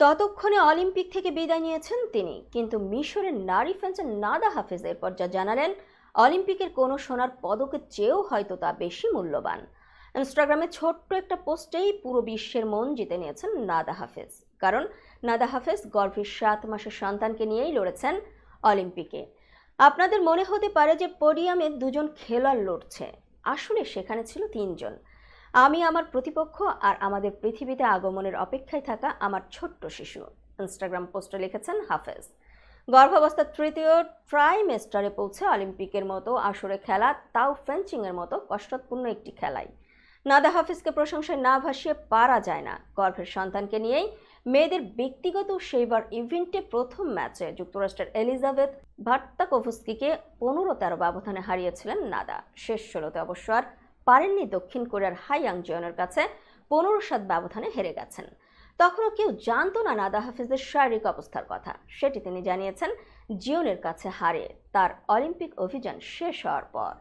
ততক্ষণে অলিম্পিক থেকে বিদায় নিয়েছেন তিনি। কিন্তু মিশরের নারী ফেন্সার নাদা হাফেজ এরপর যা জানালেন, অলিম্পিকের কোনো সোনার পদকের চেয়েও হয়তো তা বেশি মূল্যবান। ইনস্টাগ্রামে ছোট্ট একটা পোস্টেই পুরো বিশ্বের মন জিতে নিয়েছেন নাদা হাফেজ। কারণ নাদা হাফেজ গর্ভের সাত মাসের সন্তানকে নিয়েই লড়েছেন অলিম্পিকে। আপনাদের মনে হতে পারে যে পোডিয়ামে দুজন খেলোয়াড় লড়ছে। আসলে সেখানে ছিল তিনজন। আমি আমার প্রতিপক্ষ আর আমাদের পৃথিবীতে আগমনের অপেক্ষায় থাকা আমার ছোট্ট শিশু, ইনস্টাগ্রাম পোস্টে লিখেছেন হাফেজ। গর্ভাবস্থার তৃতীয় ট্রাইমেস্টারে পৌঁছে অলিম্পিকের মতো আসরে খেলা, তাও ফেন্সিংয়ের মতো কষ্টপূর্ণ একটি খেলাই। নাদা হাফিজকে প্রশংসায় না ভাসিয়ে পারা যায় না। গর্ভের সন্তানকে নিয়েই মেয়েদের ব্যক্তিগত সেইবার ইভেন্টে প্রথম ম্যাচে যুক্তরাষ্ট্রের এলিজাবেথ ভাট্টাকোভস্কিকে পনেরো তেরো ব্যবধানে হারিয়েছিলেন নাদা। শেষ ষোলোতে অবশ্য আর পারেননি দক্ষিণ কোরিয়ার হাইয়াং জয়নের কাছে। পনেরো সাত ব্যবধানে হেরে গেছেন। তখনও কেউ জানতো না নাদা হাফিজের শারীরিক অবস্থার কথা। সেটি তিনি জানিয়েছেন জিওনের কাছে হারে তার অলিম্পিক অভিযান শেষ হওয়ার পর।